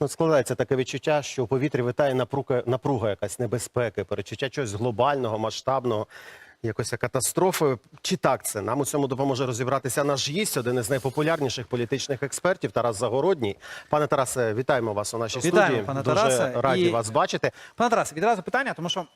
Ну, складається таке відчуття, що у повітрі витає напруга, напруга якась небезпеки, перечуття чогось глобального, масштабного, якоїсь катастрофи. Чи так це? Нам у цьому допоможе розібратися наш гість, один із найпопулярніших політичних експертів Тарас Загородній. Пане Тарасе, вітаємо вас у нашій Вітаємо, студії. пане Дуже Тарасе. раді І- вас бачити. Пане Тарасе, відразу питання, тому що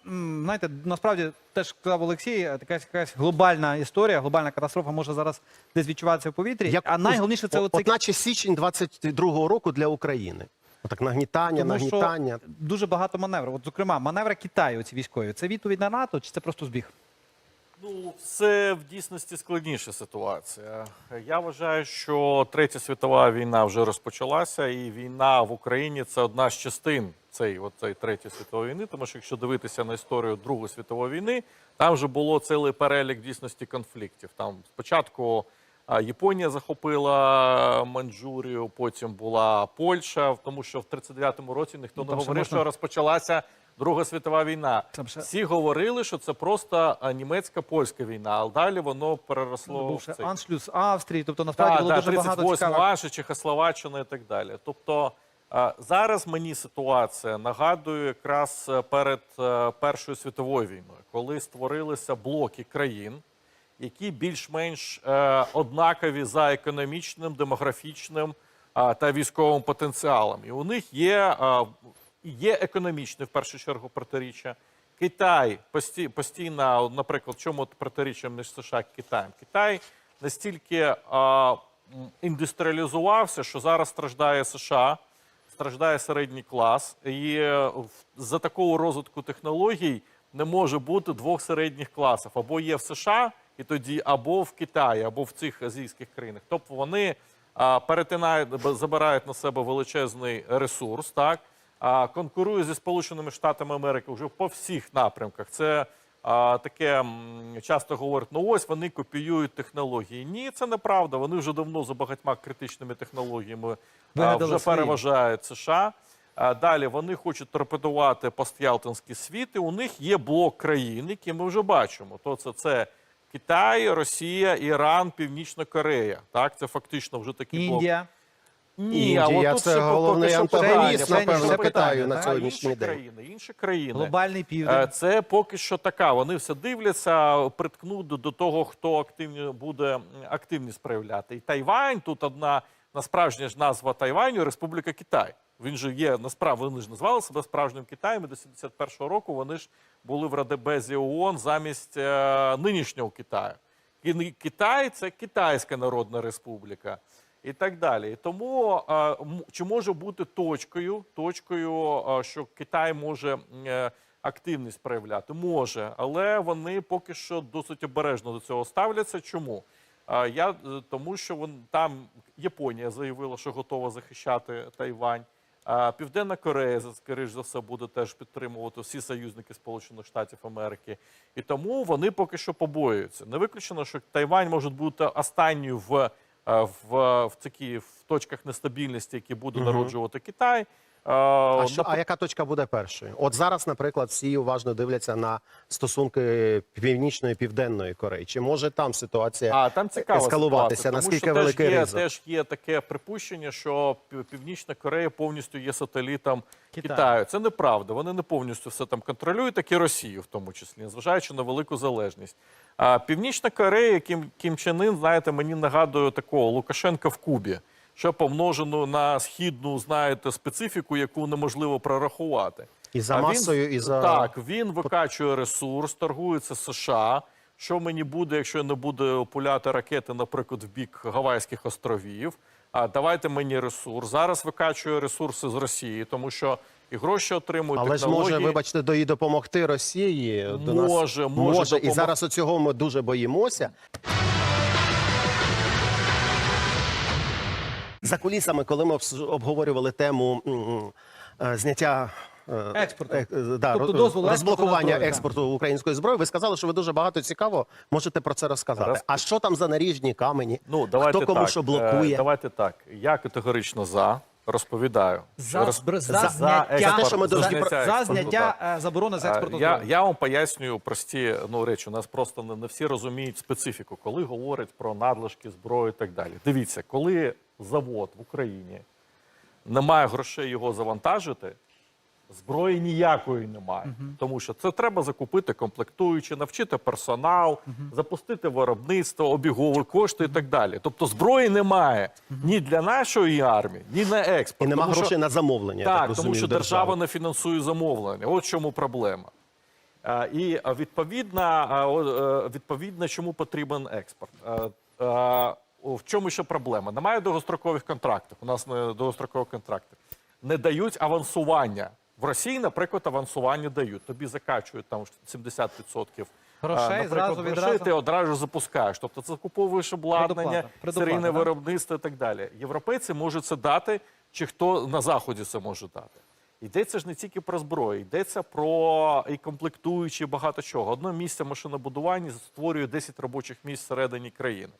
знаєте, насправді теж сказав Олексій, така якась глобальна історія, глобальна катастрофа може зараз десь відчуватися в повітрі. а найголовніше це от, оцей от наче січень 22-го року для України. Отак нагнітання, тому що нагнітання. дуже багато маневрів. От, зокрема, маневри Китаю, ці військові. Це відповідь на НАТО, чи це просто збіг? Ну, це в дійсності складніша ситуація. Я вважаю, що третя світова війна вже розпочалася, і війна в Україні це одна з частин цієї цієї третьої світової війни. Тому що якщо дивитися на історію Другої світової війни, там вже було цілий перелік дійсності конфліктів. Там спочатку Японія захопила Маньчжурію, потім була Польща, тому що в 39-му році ніхто Ну, не говорив, можна- що розпочалася Друга світова війна. Там ще- Всі говорили, що це просто німецька-польська війна, але далі воно переросло Був в цей. Аншлюс Австрії, тобто насправді Так, було так, дуже багато 38 цікавих. Ваша, Чехословаччина і так далі. Тобто зараз мені ситуація нагадує якраз перед е, Першою світовою війною, коли створилися блоки країн, які більш-менш е, однакові за економічним, демографічним а, та військовим потенціалом. І у них є, а, є економічне в першу чергу протиріччя. Китай пості- постійно, наприклад, чому протиріччя між США і Китаєм? Китай настільки м, індустріалізувався, що зараз страждає США, страждає середній клас, і е, за такого розвитку технологій не може бути двох середніх класів. Або є в США, і тоді, або в Китаї, або в цих азійських країнах. Тобто вони перетинають, забирають на себе величезний ресурс, так а, конкурують зі Сполученими Штатами Америки вже по всіх напрямках. Це таке часто говорять: ну ось вони копіюють технології. Ні, це неправда. Вони вже давно за багатьма критичними технологіями Вигадали вже переважають США. Далі вони хочуть торпедувати постялтинський світ, і у них є блок країн, які ми вже бачимо. То це, це Китай, Росія, Іран, Північна Корея. Так, це фактично вже такий блок. Індія. Ні, а Індія отут це ще поки головний що антагоніст, питання. напевно, Китаю на так? сьогоднішній інші день. країни, інші країни. Глобальний Е, південь. Це поки що така. Вони все дивляться, приткнуть до- до того, хто активні буде активність проявляти. І Тайвань тут одна насправжня ж назва Тайваню Республіка Китай. Він же є насправді, вони ж назвали себе справжнім Китаєм. І до 71-го року вони ж були в Радебезі ООН замість е, нинішнього Китаю. Кі- Китай це Китайська Народна Республіка і так далі. І тому е, чи може бути точкою, точкою, е, що Китай може е, активність проявляти? Може, але вони поки що досить обережно до цього ставляться. Чому? Я е, тому, що вон там Японія заявила, що готова захищати Тайвань. Південна Корея, скоріш за все, буде теж підтримувати всі союзники Сполучених Штатів Америки. І тому вони поки що побоюються. Не виключено, що Тайвань може бути останньою в, е, в, в, такі, в точках нестабільності, які буде народжувати Китай. А, що, а яка точка буде першою? От зараз, наприклад, всі уважно дивляться на стосунки північної і південної Кореї. Чи може там ситуація А там цікава ескалуватися? ситуація, Наскільки тому що великий теж є, ризик? теж є таке припущення, що Пів- Північна Корея повністю є сателітом Китаю. Китаю. Це неправда. Вони не повністю все там контролюють, так і Росію, в тому числі, незважаючи на велику залежність. А Північна Корея, Кім, Кім Чен Ін, знаєте, мені нагадує такого Лукашенка в Кубі. Що помножено на східну, знаєте, специфіку, яку неможливо прорахувати. І за А він- масою, і за так, він викачує ресурс, торгується США. Що мені буде, якщо не буду пуляти ракети, наприклад, в бік Гавайських островів? А давайте мені ресурс. Зараз викачує ресурси з Росії, тому що і гроші отримують але ж може, вибачте, до і допомогти Росії до нас Може, може І допомог- зараз оцього ми дуже боїмося. За кулісами, коли ми обговорювали тему е, зняття. е, Експорту. е, да, Тобто дозволу розблокування експорту експорту української зброї. Ви сказали, що ви дуже багато цікаво можете про це розказати. Роз- А що там за наріжні камені? Ну, давайте Хто кому так. що блокує? Давайте так. Я категорично за. Розповідаю. За, Роз- збр- за, за- зняття, за те, що ми за, про- за зняття заборони з експорту Я, я вам пояснюю прості ну, речі. У нас просто не, не всі розуміють специфіку, коли говорять про надлишки зброї і так далі. Дивіться, коли завод в Україні немає грошей його завантажити, зброї ніякої немає. Тому що це треба закупити комплектуючі, навчити персонал, запустити виробництво, обігові кошти і так далі. Тобто зброї немає ні для нашої армії, ні на експорт. І нема Тому що- грошей на замовлення. я так, так, тому що держави. держава не фінансує замовлення. От чому проблема. Е, І е, відповідно, е, відповідно, чому потрібен експорт. В чому ще проблема? Немає довгострокових контрактів. У нас не довгострокових контрактів. Не дають авансування. В Росії, наприклад, авансування дають. Тобі закачують там 70% Грошей е, зразу відразу? ти одразу запускаєш. Тобто це закуповуєш обладнання, серійне виробництво і так далі. Європейці можуть це дати, чи хто на заході це може дати. Йдеться ж не тільки про зброю, йдеться про і комплектуючі багато чого. Одне місце машинобудування створює 10 робочих місць всередині країни.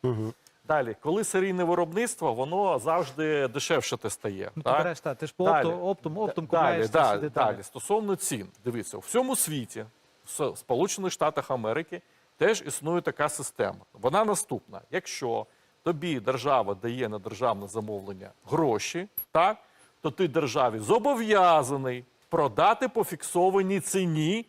Далі, коли серійне виробництво, воно завжди дешевше те стає. Ну, ти так? береш, так, ти ж по Далі. оптом, оптом Далі, купляєш далі, далі. Стосовно цін, дивіться, у всьому світі, в Сполучених Штатах Америки, теж існує така система. Вона наступна: якщо тобі держава дає на державне замовлення гроші, так, то ти державі зобов'язаний продати по фіксованій ціні,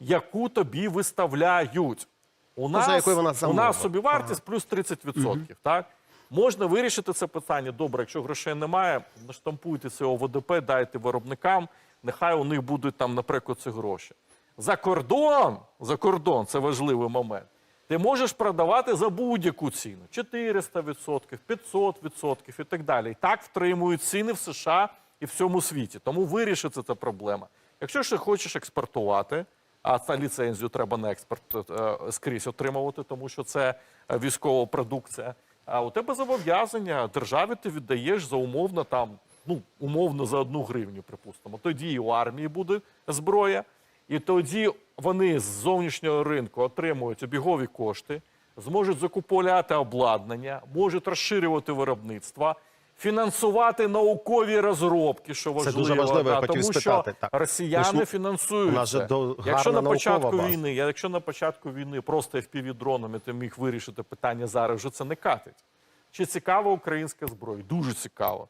яку тобі виставляють. У Ну, за якою вона у нас собівартість плюс 30%. Так? Можна вирішити це питання. Добре, якщо грошей немає, наштампуйте це ОВДП, дайте виробникам, нехай у них будуть там, наприклад, ці гроші. За кордон, за кордон, це важливий момент. Ти можеш продавати за будь-яку ціну 400%, 500% і так далі. І так втримують ціни в США і в всьому світі. Тому вирішиться ця проблема. Якщо ж ти хочеш експортувати, а та ліцензію треба на експорт е, скрізь отримувати, тому що це е, військова продукція. А у тебе зобов'язання державі ти віддаєш за умовно там, ну умовно за одну гривню, припустимо. Тоді і у армії буде зброя, і тоді вони з зовнішнього ринку отримують обігові кошти, зможуть закуповувати обладнання, можуть розширювати виробництво. Фінансувати наукові розробки, що важливо, дуже важливо, я да, хотів тому спитати, що так. росіяни Ми ж- фінансують. у нас же це. до- Якщо гарна на наукова початку база. війни, якщо на початку війни просто FPV-дронами ти міг вирішити питання зараз, вже це не катить. Чи цікава українська зброя? Дуже цікаво.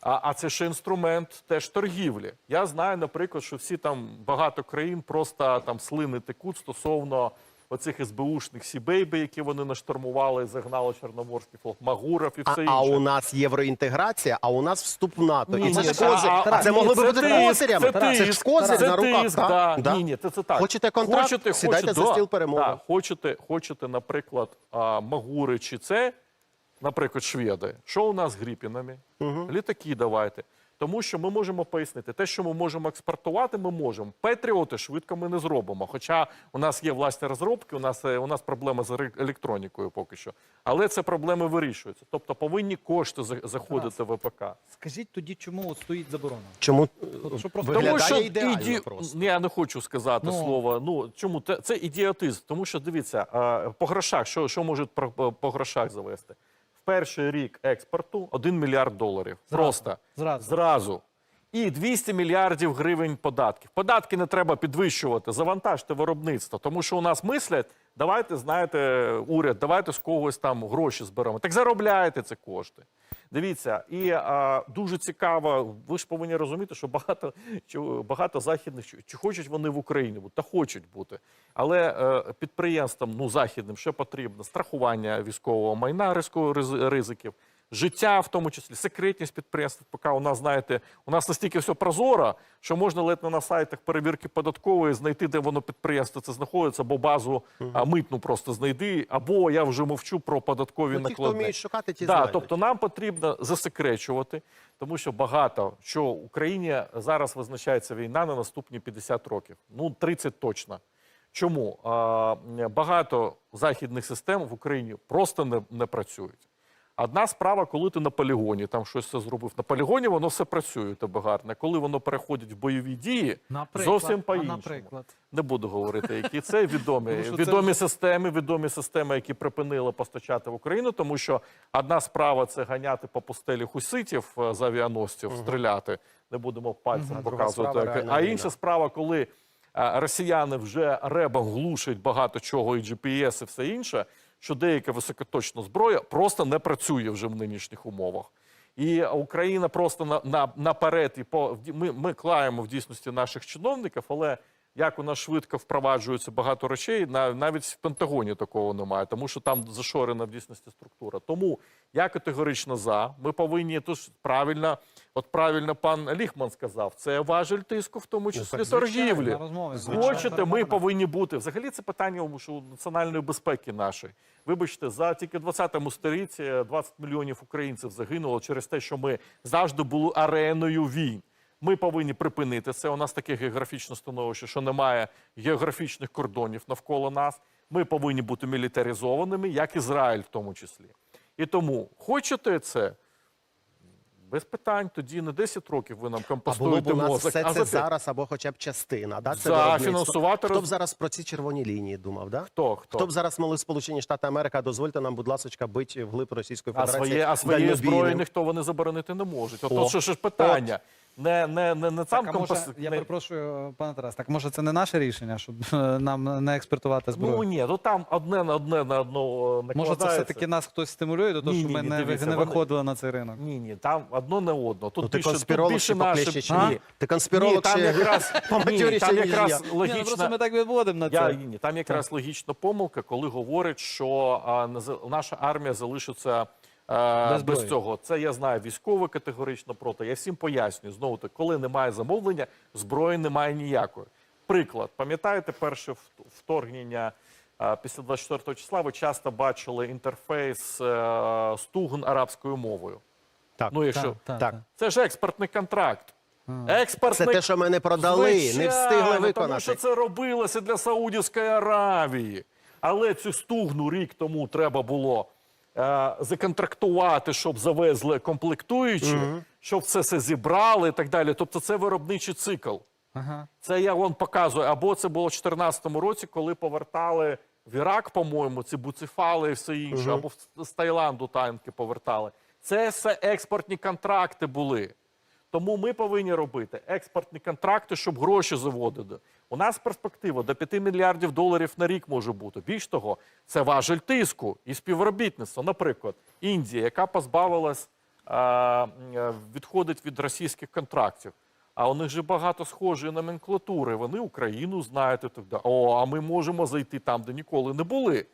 А, а це ще інструмент теж торгівлі. Я знаю, наприклад, що всі там багато країн просто там слини текуть стосовно оцих СБУшних Сібейби, які вони наштурмували, загнали Чорноморський флот, Магуров і А, все а інше. у нас євроінтеграція, а у нас вступ в НАТО. Ні, і це ні, ж козир. а- А, а- це ні, могли би бути тиск, козирями. це Це ж козир це на руках. тиск, да. Да. Ні, ні, це, це так. Хочете контракт? Сідайте за да, стіл перемовин. Да, хочете, хочете, наприклад, а, Магури чи це, наприклад, шведи. Що у нас з Гріпінами? Літаки давайте. Тому що ми можемо пояснити, те, що ми можемо експортувати, ми можемо. Петріоти швидко ми не зробимо. Хоча у нас є власні розробки, у нас, е, у нас проблема з електронікою поки що. Але це проблеми вирішуються. Тобто повинні кошти за- заходити в ВПК. Скажіть тоді, чому от стоїть заборона? Чому От що просто- Тому що ідеально іді... просто? Ні, я не хочу сказати Ну. слово. Ну чому це, це ідіотизм? Тому що дивіться, е, по грошах, що, що можуть про- по грошах завести? В перший рік експорту 1 мільярд доларів. Зразу. Просто Зразу. зразу. І 200 мільярдів гривень податків. Податки не треба підвищувати, завантажте виробництво. Тому що у нас мислять, давайте, знаєте, уряд, давайте з когось там гроші зберемо. Так заробляйте ці кошти. Дивіться, і а, дуже цікаво, ви ж повинні розуміти, що багато, багато західних, чи, хочуть вони в Україні бути, та хочуть бути. Але е, підприємствам, ну, західним, що потрібно? Страхування військового майна, ризиків, життя, в тому числі, секретність підприємств. Поки у нас, знаєте, у нас настільки все прозоро, що можна ледь не на сайтах перевірки податкової знайти, де воно підприємство це знаходиться, або базу а, митну просто знайди, або я вже мовчу про податкові Ну, ті, хто накладні. вміють шукати, ті да, знайдуть. тобто нам потрібно засекречувати, тому що багато що Україні зараз визначається війна на наступні 50 років. Ну 30 точно. Чому багато західних систем в Україні просто не, не працюють. Одна справа, коли ти на полігоні там щось все зробив. На полігоні воно все працює у тебе гарно. Коли воно переходить в бойові дії, Наприклад, зовсім а по-іншому. наприклад? Не буду говорити, які це відомі, Тому це відомі системи, відомі системи, які припинили постачати в Україну, тому що одна справа це ганяти по пустелі хуситів е, з авіаносців, стріляти. Не будемо пальцем показувати. справа а війна. інша справа, коли е, росіяни вже ребом глушать багато чого, і GPS, і все інше, що деяка високоточна зброя просто не працює вже в нинішніх умовах. І Україна просто на, на, наперед і по ми, ми клаємо в дійсності наших чиновників, але як у нас швидко впроваджується багато речей, на- навіть в Пентагоні такого немає, тому що там зашорена в дійсності структура. Тому я категорично за. Ми повинні тож правильно, от правильно пан Ліхман сказав, це важель тиску, в тому числі так, торгівлі. Хочете, ми повинні бути. Взагалі це питання що національної безпеки нашої. Вибачте, за тільки в 20-му сторіччі 20 мільйонів українців загинуло через те, що ми завжди були ареною війн. Ми повинні припинити це. У нас таке географічне становище, що немає географічних кордонів навколо нас. Ми повинні бути мілітаризованими, як Ізраїль в тому числі. І тому хочете це. Без питань, тоді не 10 років ви нам А було б у нас мозок, все а це зараз або хоча б частина. Да? Це За фінансувати Хто б зараз про ці червоні лінії думав? Да? Хто? Хто? Хто б зараз молив Сполучені Штати Америка, дозвольте нам, будь ласка, бити вглиб Російської А Федерації. своє, а своєї зброї ніхто вони заборонити не можуть. От, О, от що ж питання. Не, не, не, не там Так, а може, компас... я не- перепрошую, пане Тарас, так може це не наше рішення, щоб е, нам не експортувати зброю? Ну ні, ну там одне на одне на одно е, може, це все-таки нас хтось стимулює до того, Ні, щоб ні, ми ні, не, дивіться, не вони- виходили на цей ринок? Ні, ні, там одно не одно. Тут Ну, ти більше, тут конспіролог більше чи наші... чи А? ні? Ти конспіролог ні, там чи якраз, ні, там якраз я? Ні, ну, просто ми так відводимо на Я, це. ні, там якраз логічна помилка, коли говорять, що а, наша армія залишиться Без без, цього. Це я знаю військово категорично проти. Я всім пояснюю. Знову таки, коли немає замовлення, зброї немає ніякої. Приклад, пам'ятаєте перше вторгнення а, після 24 числа? Ви часто бачили інтерфейс е, стугн арабською мовою. Так. Ну, якщо Так, так, так. так. це ж експортний контракт. Експортний Це те, що ми не продали, не Звичайно, встигли Тому що це робилося для Саудівської Аравії. Але цю стугну рік тому треба було е, законтрактувати, щоб завезли комплектуючі, щоб це все зібрали і так далі. Тобто це виробничий цикл. Ага. Це я вам показую. Або це було в 2014 році, коли повертали в Ірак, по-моєму, ці буцефали і все інше, або в- з Таїланду танки повертали. Це все експортні контракти були. Тому ми повинні робити експортні контракти, щоб гроші заводити. У нас перспектива до 5 мільярдів доларів на рік може бути. Більш того, це важель тиску і співробітництва. Наприклад, Індія, яка позбавилась, відходить від російських контрактів. А у них же багато схожої номенклатури. Вони Україну знають і. О, а ми можемо зайти там, де ніколи не були.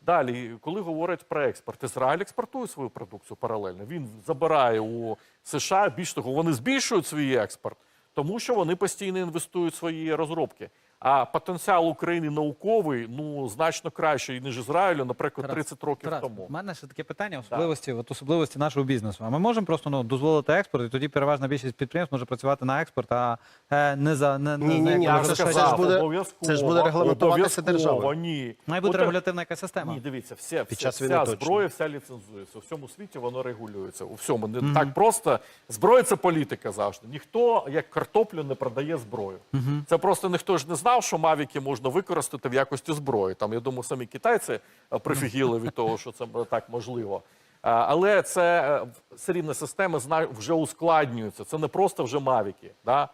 Далі, коли говорять про експорт, Ізраїль експортує свою продукцію паралельно. Він забирає у США. Більш того, вони збільшують свій експорт, тому що вони постійно інвестують свої розробки. А потенціал України науковий ну значно кращий, ніж Ізраїлю, наприклад, Тарас, 30 років Тарас, тому. У мене ще таке питання, особливості, от особливості нашого бізнесу. А ми можемо просто ну, дозволити експорт, і тоді переважна більшість підприємств може працювати на експорт, а е, не за не, не Ні, ні, за ні, якось це ж- безпосередньо. це ж буде- обов'язково, це ж буде регламентуватися державою. Ні. Має бути регулятивна якась система. Ні, дивіться, вся, Під час вся зброя, вся ліцензується. У всьому світі воно регулюється. У всьому не так просто. Зброя це політика завжди. Ніхто як картоплю не продає зброю. Це просто ніхто ж не знав, що мавіки можна використати в якості зброї. Там я думаю, самі китайці е, прифігіли від того, що це е, так можливо. Але це е, все рівно системи вже ускладнюються. Це не просто вже мавіки. Да?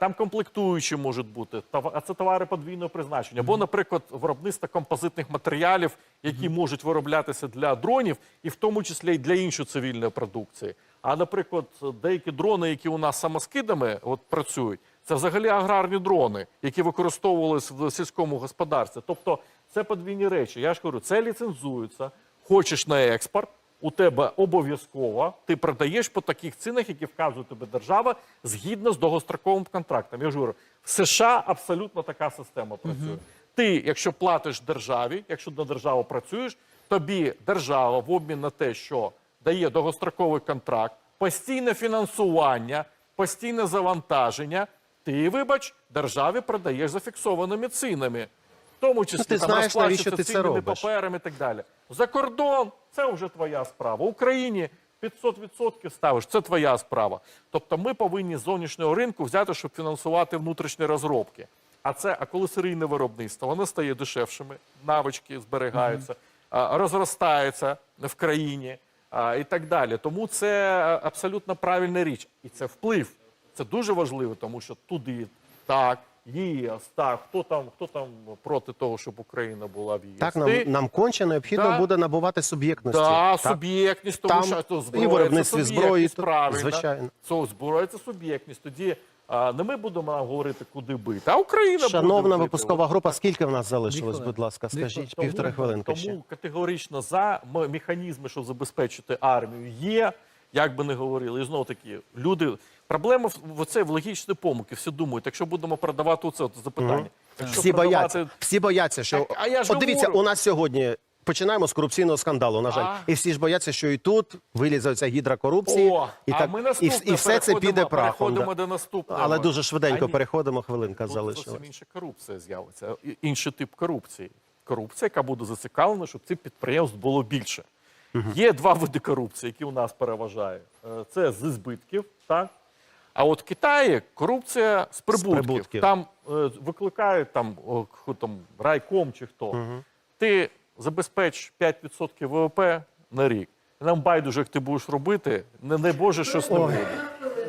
Там комплектуючі можуть бути, а це товари подвійного призначення. Або, наприклад, виробництво композитних матеріалів, які можуть вироблятися для дронів, і в тому числі і для іншої цивільної продукції. А, наприклад, деякі дрони, які у нас самоскидами от, працюють, це взагалі аграрні дрони, які використовувалися в сільському господарстві. Тобто це подвійні речі. Я ж кажу, це ліцензується. Хочеш на експорт, у тебе обов'язково ти продаєш по таких цінах, які вказує тобі держава, згідно з довгостроковим контрактом. Я ж говорю, в США абсолютно така система працює. Ти, якщо платиш державі, якщо на державу працюєш, тобі держава в обмін на те, що дає довгостроковий контракт, постійне фінансування, постійне завантаження. Ти, вибач, державі продаєш зафіксованими цінами. В тому числі Ну, ти там знаєш, навіщо ти це робиш. паперами і так далі. За кордон це вже твоя справа. В Україні 500% ставиш, це твоя справа. Тобто ми повинні з зовнішнього ринку взяти, щоб фінансувати внутрішні розробки. А це, а коли серійне виробництво, воно стає дешевшими, навички зберігаються, а, розростається в країні і так далі. Тому це абсолютно правильна річ. І це вплив. Це дуже важливо, тому що туди так ЄС, так, хто там, хто там проти того, щоб Україна була в ЄС? Так, нам, нам конче необхідно Да. буде набувати суб'єктності. Да, Так. суб'єктність, тому Там що то і зброя, це зброї, правильно. звичайно. Це зброя це суб'єктність. Тоді а, не ми будемо говорити, куди бити, а Україна буде Шановна бити. випускова група, скільки в нас залишилось, будь ласка, скажіть, Тому- півтори хвилинки тому ще. категорично за механізми, щоб забезпечити армію, є, як би не говорили. І знову таки, люди. Проблема в оце в логічні помилки. Всі думають, якщо будемо продавати оце от запитання. Якщо Всі продавати- бояться, всі бояться, що Так, а я ж от дивіться, говорю. у нас сьогодні. Починаємо з корупційного скандалу, на жаль, А. і всі ж бояться, що і тут вилізе ця гідра корупції, О, і а так ми і, наступне і все це піде прахом. Переходимо да. до наступного. Але дуже швиденько А ні, переходимо. Хвилинка Тут залишилась. зовсім інша корупція з'явиться, і- інший тип корупції. Корупція, яка буде зацікавлена, щоб цих підприємств було більше. Є два види корупції, які у нас переважають. Е, Це з збитків, так? А от в Китаї корупція з прибутків. прибутків. Там е, викликають там, о, там райком чи хто. Ти забезпеч 5% ВВП на рік. Нам байдуже, як ти будеш робити, не дай Боже, щось не буде.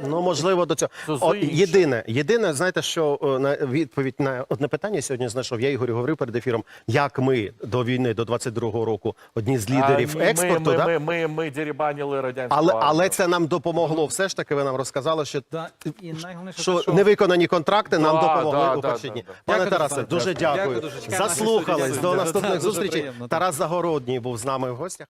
Ну можливо до цього. О, єдине, єдине, знаєте, що о, на відповідь на одне питання сьогодні знайшов. Я Ігорю говорив перед ефіром, як ми до війни, до 22-го року, одні з лідерів А, експорту. Ми, да? ми, ми, ми дерибанили радянську але, але це нам допомогло. Все ж таки, ви нам розказали, що, Да, і найголовніше, що що невиконані контракти нам допомогли да, у перші да, дні. да. Пане Дякую, Тарасе, дуже Дякую дякую. Заслухались. До наступних зустрічей. Тарас Загородній був з нами в гостях.